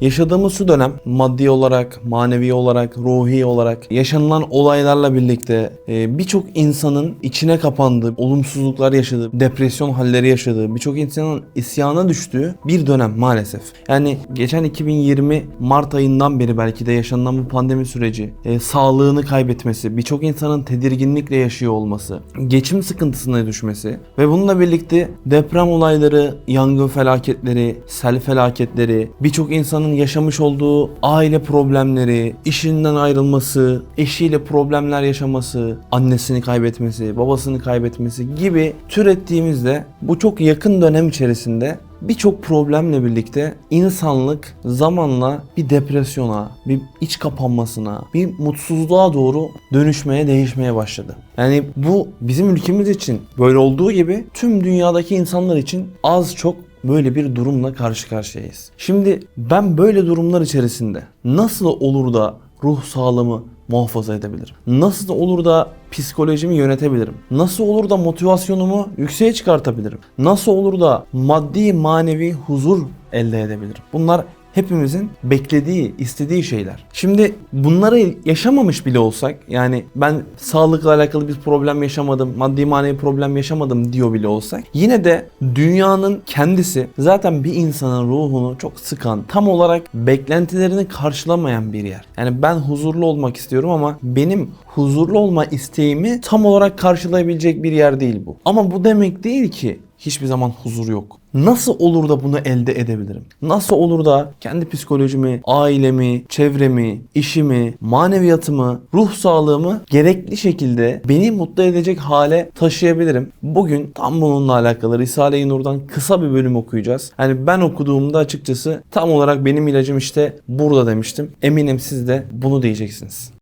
Yaşadığımız şu dönem maddi olarak, manevi olarak, ruhi olarak yaşanılan olaylarla birlikte e, birçok insanın içine kapandığı, olumsuzluklar yaşadığı, depresyon halleri yaşadığı, birçok insanın isyana düştüğü bir dönem maalesef. Yani geçen 2020 Mart ayından beri belki de yaşanılan bu pandemi süreci, e, sağlığını kaybetmesi, birçok insanın tedirginlikle yaşıyor olması, geçim sıkıntısına düşmesi ve bununla birlikte deprem olayları, yangın felaketleri, sel felaketleri, birçok insanın yaşamış olduğu aile problemleri, işinden ayrılması, eşiyle problemler yaşaması, annesini kaybetmesi, babasını kaybetmesi gibi türettiğimizde bu çok yakın dönem içerisinde birçok problemle birlikte insanlık zamanla bir depresyona, bir iç kapanmasına, bir mutsuzluğa doğru dönüşmeye, değişmeye başladı. Yani bu bizim ülkemiz için böyle olduğu gibi tüm dünyadaki insanlar için az çok böyle bir durumla karşı karşıyayız. Şimdi ben böyle durumlar içerisinde nasıl olur da ruh sağlığımı muhafaza edebilirim? Nasıl olur da psikolojimi yönetebilirim? Nasıl olur da motivasyonumu yükseğe çıkartabilirim? Nasıl olur da maddi manevi huzur elde edebilirim? Bunlar hepimizin beklediği, istediği şeyler. Şimdi bunları yaşamamış bile olsak yani ben sağlıkla alakalı bir problem yaşamadım, maddi manevi problem yaşamadım diyor bile olsak yine de dünyanın kendisi zaten bir insanın ruhunu çok sıkan, tam olarak beklentilerini karşılamayan bir yer. Yani ben huzurlu olmak istiyorum ama benim huzurlu olma isteğimi tam olarak karşılayabilecek bir yer değil bu. Ama bu demek değil ki hiçbir zaman huzur yok. Nasıl olur da bunu elde edebilirim? Nasıl olur da kendi psikolojimi, ailemi, çevremi, işimi, maneviyatımı, ruh sağlığımı gerekli şekilde beni mutlu edecek hale taşıyabilirim? Bugün tam bununla alakalı Risale-i Nur'dan kısa bir bölüm okuyacağız. Yani ben okuduğumda açıkçası tam olarak benim ilacım işte burada demiştim. Eminim siz de bunu diyeceksiniz.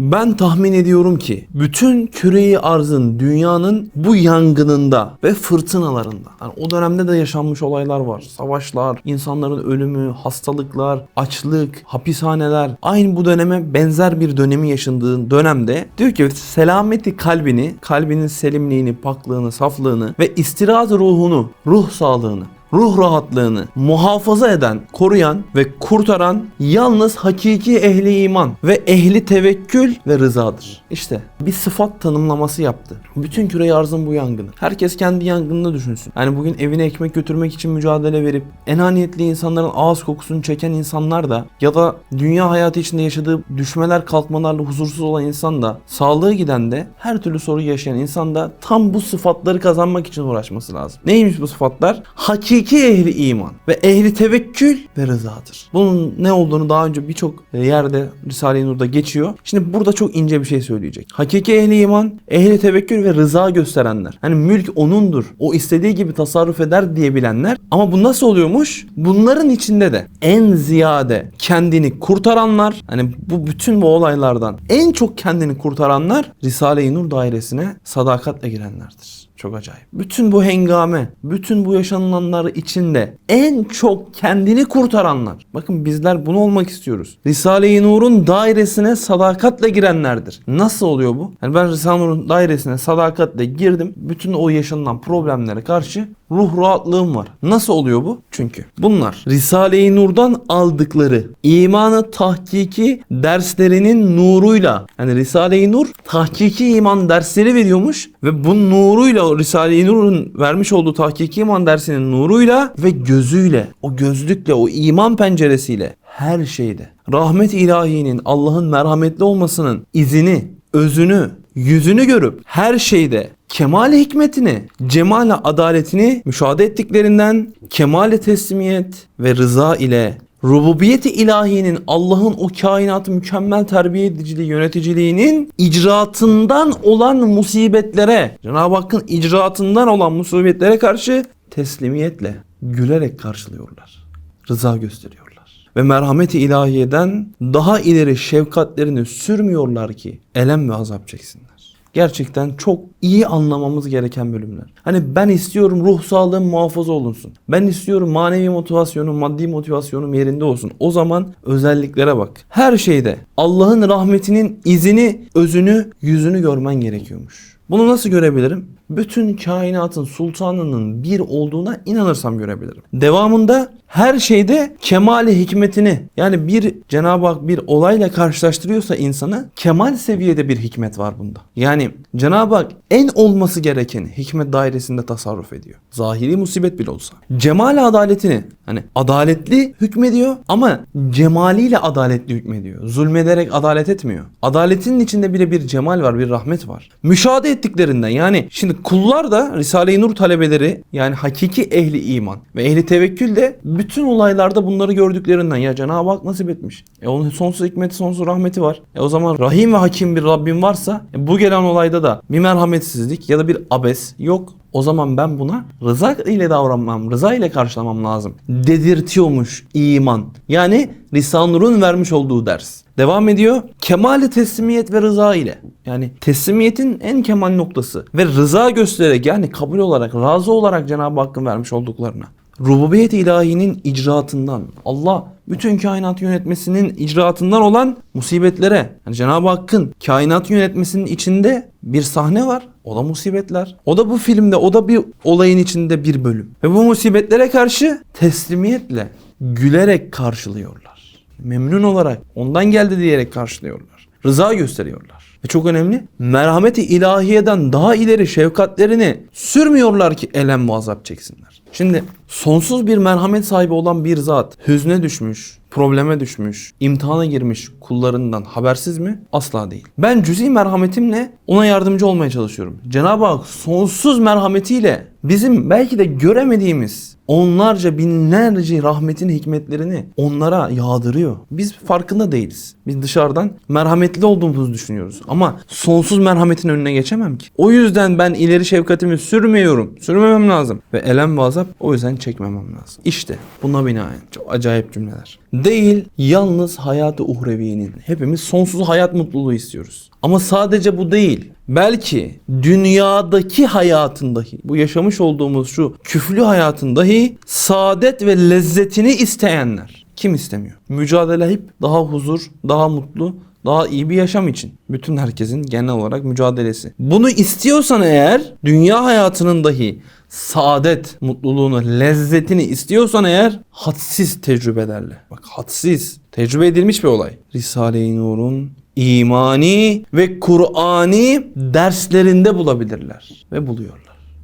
Ben tahmin ediyorum ki bütün küreyi arzın dünyanın bu yangınında ve fırtınalarında yani o dönemde de yaşanmış olaylar var. Savaşlar, insanların ölümü, hastalıklar, açlık, hapishaneler aynı bu döneme benzer bir dönemi yaşandığı dönemde diyor ki selameti kalbini, kalbinin selimliğini, paklığını, saflığını ve istirahat ruhunu, ruh sağlığını ruh rahatlığını muhafaza eden, koruyan ve kurtaran yalnız hakiki ehli iman ve ehli tevekkül ve rızadır. İşte bir sıfat tanımlaması yaptı. Bütün küre arzın bu yangını. Herkes kendi yangınını düşünsün. Yani bugün evine ekmek götürmek için mücadele verip enaniyetli insanların ağız kokusunu çeken insanlar da ya da dünya hayatı içinde yaşadığı düşmeler kalkmalarla huzursuz olan insan da sağlığı giden de her türlü soru yaşayan insan da tam bu sıfatları kazanmak için uğraşması lazım. Neymiş bu sıfatlar? Hakiki ehli iman ve ehli tevekkül ve rızadır. Bunun ne olduğunu daha önce birçok yerde Risale-i Nur'da geçiyor. Şimdi burada çok ince bir şey söyleyecek. Hakiki ehli iman, ehli tevekkül ve rıza gösterenler. Hani mülk onundur. O istediği gibi tasarruf eder diyebilenler. Ama bu nasıl oluyormuş? Bunların içinde de en ziyade kendini kurtaranlar, hani bu bütün bu olaylardan en çok kendini kurtaranlar Risale-i Nur dairesine sadakatle girenlerdir. Çok acayip. Bütün bu hengame, bütün bu yaşanılanlar içinde en çok kendini kurtaranlar. Bakın bizler bunu olmak istiyoruz. Risale-i Nur'un dairesine sadakatle girenlerdir. Nasıl oluyor bu? Yani ben Risale-i Nur'un dairesine sadakatle girdim. Bütün o yaşanılan problemlere karşı ruh rahatlığım var. Nasıl oluyor bu? Çünkü bunlar Risale-i Nur'dan aldıkları imanı tahkiki derslerinin nuruyla yani Risale-i Nur tahkiki iman dersleri veriyormuş ve bu nuruyla Risale-i Nur'un vermiş olduğu tahkiki iman dersinin nuruyla ve gözüyle o gözlükle o iman penceresiyle her şeyde. Rahmet ilahinin Allah'ın merhametli olmasının izini özünü yüzünü görüp her şeyde kemal hikmetini, cemal adaletini müşahede ettiklerinden kemal teslimiyet ve rıza ile rububiyeti ilahinin Allah'ın o kainatı mükemmel terbiye ediciliği, yöneticiliğinin icraatından olan musibetlere, Cenab-ı Hakk'ın icraatından olan musibetlere karşı teslimiyetle, gülerek karşılıyorlar. Rıza gösteriyorlar. Ve merhameti ilahiyeden daha ileri şefkatlerini sürmüyorlar ki elem ve azap çeksinler. Gerçekten çok iyi anlamamız gereken bölümler. Hani ben istiyorum ruh sağlığım muhafaza olunsun. Ben istiyorum manevi motivasyonum, maddi motivasyonum yerinde olsun. O zaman özelliklere bak. Her şeyde Allah'ın rahmetinin izini, özünü, yüzünü görmen gerekiyormuş. Bunu nasıl görebilirim? Bütün kainatın sultanının bir olduğuna inanırsam görebilirim. Devamında her şeyde kemali hikmetini yani bir Cenab-ı Hak bir olayla karşılaştırıyorsa insanı kemal seviyede bir hikmet var bunda. Yani Cenab-ı Hak en olması gereken hikmet dairesinde tasarruf ediyor. Zahiri musibet bile olsa. Cemal adaletini hani adaletli hükmediyor ama cemaliyle adaletli hükmediyor. Zulmederek adalet etmiyor. Adaletinin içinde bile bir cemal var, bir rahmet var. Müşahede ettiklerinden yani şimdi kullar da Risale-i Nur talebeleri yani hakiki ehli iman ve ehli tevekkül de bütün olaylarda bunları gördüklerinden ya Cenab-ı Hak nasip etmiş. E onun sonsuz hikmeti, sonsuz rahmeti var. E o zaman Rahim ve Hakim bir Rabbim varsa e bu gelen olayda da bir merhametsizlik ya da bir abes yok. O zaman ben buna rıza ile davranmam, rıza ile karşılamam lazım. Dedirtiyormuş iman. Yani Risale-i Nur'un vermiş olduğu ders. Devam ediyor. Kemali teslimiyet ve rıza ile. Yani teslimiyetin en kemal noktası. Ve rıza göstererek yani kabul olarak, razı olarak Cenab-ı Hakk'ın vermiş olduklarına. Rububiyet ilahinin icraatından, Allah bütün kainat yönetmesinin icraatından olan musibetlere. Yani Cenab-ı Hakk'ın kainat yönetmesinin içinde bir sahne var. O da musibetler. O da bu filmde, o da bir olayın içinde bir bölüm. Ve bu musibetlere karşı teslimiyetle, gülerek karşılıyorlar. Memnun olarak, ondan geldi diyerek karşılıyorlar. Rıza gösteriyorlar. Ve çok önemli, merhameti ilahiyeden daha ileri şefkatlerini sürmüyorlar ki elem ve azap çeksinler. Şimdi sonsuz bir merhamet sahibi olan bir zat hüzne düşmüş, probleme düşmüş, imtihana girmiş kullarından habersiz mi? Asla değil. Ben cüzi merhametimle ona yardımcı olmaya çalışıyorum. Cenab-ı Hak sonsuz merhametiyle bizim belki de göremediğimiz onlarca binlerce rahmetin hikmetlerini onlara yağdırıyor. Biz farkında değiliz. Biz dışarıdan merhametli olduğumuzu düşünüyoruz. Ama sonsuz merhametin önüne geçemem ki. O yüzden ben ileri şefkatimi sürmüyorum. Sürmemem lazım. Ve elem ve azap o yüzden çekmemem lazım. İşte buna binaen çok acayip cümleler. Değil yalnız hayatı uhreviyenin. Hepimiz sonsuz hayat mutluluğu istiyoruz. Ama sadece bu değil. Belki dünyadaki hayatın dahi, bu yaşamış olduğumuz şu küflü hayatın dahi saadet ve lezzetini isteyenler. Kim istemiyor? Mücadele hep daha huzur, daha mutlu, daha iyi bir yaşam için. Bütün herkesin genel olarak mücadelesi. Bunu istiyorsan eğer dünya hayatının dahi saadet, mutluluğunu, lezzetini istiyorsan eğer hadsiz tecrübelerle. Bak hadsiz. Tecrübe edilmiş bir olay. Risale-i Nur'un imani ve Kur'ani derslerinde bulabilirler. Ve buluyorlar.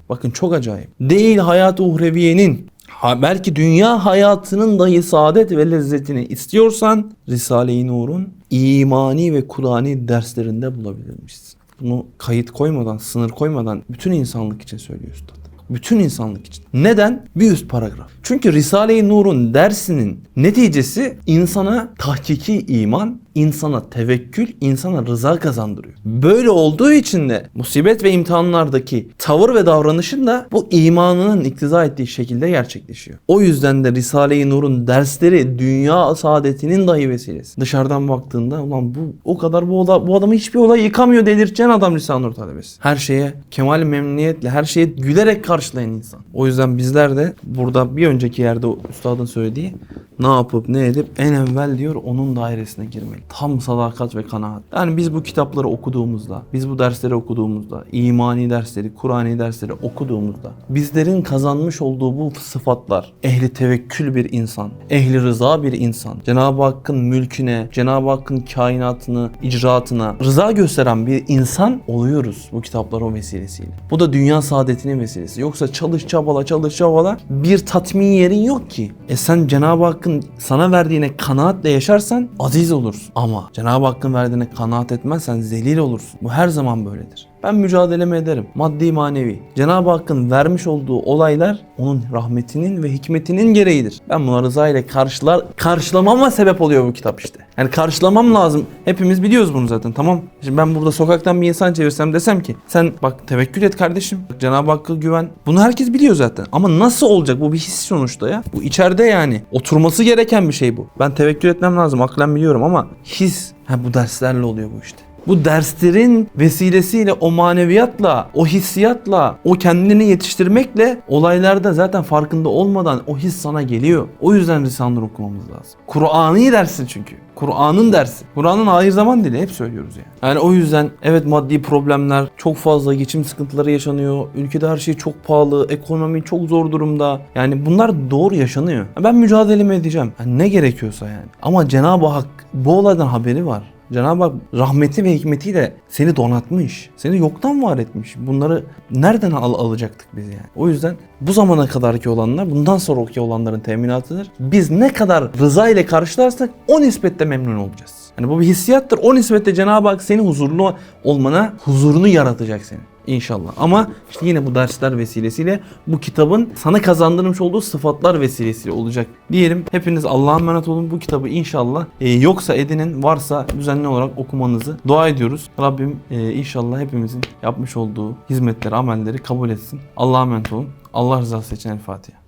Bakın çok acayip. Değil hayat-ı uhreviyenin belki dünya hayatının dahi saadet ve lezzetini istiyorsan Risale-i Nur'un imani ve Kur'ani derslerinde bulabilirmişsin. Bunu kayıt koymadan, sınır koymadan bütün insanlık için söylüyor üstad. Bütün insanlık için. Neden? Bir üst paragraf. Çünkü Risale-i Nur'un dersinin neticesi insana tahkiki iman, insana tevekkül, insana rıza kazandırıyor. Böyle olduğu için de musibet ve imtihanlardaki tavır ve davranışın da bu imanının iktiza ettiği şekilde gerçekleşiyor. O yüzden de Risale-i Nur'un dersleri dünya saadetinin dahi vesilesi. Dışarıdan baktığında ulan bu o kadar bu, ola, bu adamı hiçbir olay yıkamıyor delirteceksin adam Risale-i Nur talebesi. Her şeye kemal memnuniyetle, her şeye gülerek karşılayan insan. O yüzden bizler de burada bir önceki yerde üstadın söylediği ne yapıp ne edip en evvel diyor onun dairesine girmeli. Tam sadakat ve kanaat. Yani biz bu kitapları okuduğumuzda, biz bu dersleri okuduğumuzda, imani dersleri, Kur'ani dersleri okuduğumuzda bizlerin kazanmış olduğu bu sıfatlar, ehli tevekkül bir insan, ehli rıza bir insan, Cenab-ı Hakk'ın mülküne, Cenab-ı Hakk'ın kainatını, icraatına rıza gösteren bir insan oluyoruz bu kitapların vesilesiyle. Bu da dünya saadetinin vesilesi. Yoksa çalış çabala çalış çabala bir tatmin yerin yok ki. E sen Cenab-ı Hakk'ın sana verdiğine kanaatle yaşarsan aziz olursun. Ama Cenab-ı Hakk'ın verdiğine kanaat etmezsen zelil olursun. Bu her zaman böyledir. Ben mücadelemi ederim. Maddi manevi. Cenab-ı Hakk'ın vermiş olduğu olaylar onun rahmetinin ve hikmetinin gereğidir. Ben buna rıza ile karşılar, karşılamama sebep oluyor bu kitap işte. Yani karşılamam lazım. Hepimiz biliyoruz bunu zaten tamam. Şimdi ben burada sokaktan bir insan çevirsem desem ki sen bak tevekkül et kardeşim. Cenab-ı Hakk'a güven. Bunu herkes biliyor zaten. Ama nasıl olacak? Bu bir his sonuçta ya. Bu içeride yani. Oturması gereken bir şey bu. Ben tevekkül etmem lazım. Aklen biliyorum ama his. Ha bu derslerle oluyor bu işte. Bu derslerin vesilesiyle o maneviyatla, o hissiyatla, o kendini yetiştirmekle olaylarda zaten farkında olmadan o his sana geliyor. O yüzden Risale-i Nur okumamız lazım. Kur'an'ı dersi çünkü. Kur'an'ın dersi. Kur'an'ın hayır zaman dili hep söylüyoruz yani. Yani o yüzden evet maddi problemler, çok fazla geçim sıkıntıları yaşanıyor. Ülkede her şey çok pahalı, ekonomi çok zor durumda. Yani bunlar doğru yaşanıyor. Ben mücadelemi edeceğim. Yani ne gerekiyorsa yani. Ama Cenab-ı Hak bu olaydan haberi var. Cenab-ı Hak rahmeti ve hikmetiyle seni donatmış. Seni yoktan var etmiş. Bunları nereden al alacaktık biz yani? O yüzden bu zamana kadarki olanlar bundan sonraki olanların teminatıdır. Biz ne kadar rıza ile karşılarsak o nispette memnun olacağız. Yani bu bir hissiyattır. O nispette Cenab-ı Hak senin huzurlu olmana huzurunu yaratacak seni. İnşallah. Ama işte yine bu dersler vesilesiyle bu kitabın sana kazandırmış olduğu sıfatlar vesilesiyle olacak. Diyelim hepiniz Allah'a emanet olun. Bu kitabı inşallah e, yoksa edinin varsa düzenli olarak okumanızı dua ediyoruz. Rabbim e, inşallah hepimizin yapmış olduğu hizmetleri, amelleri kabul etsin. Allah'a emanet olun. Allah rızası için El Fatiha.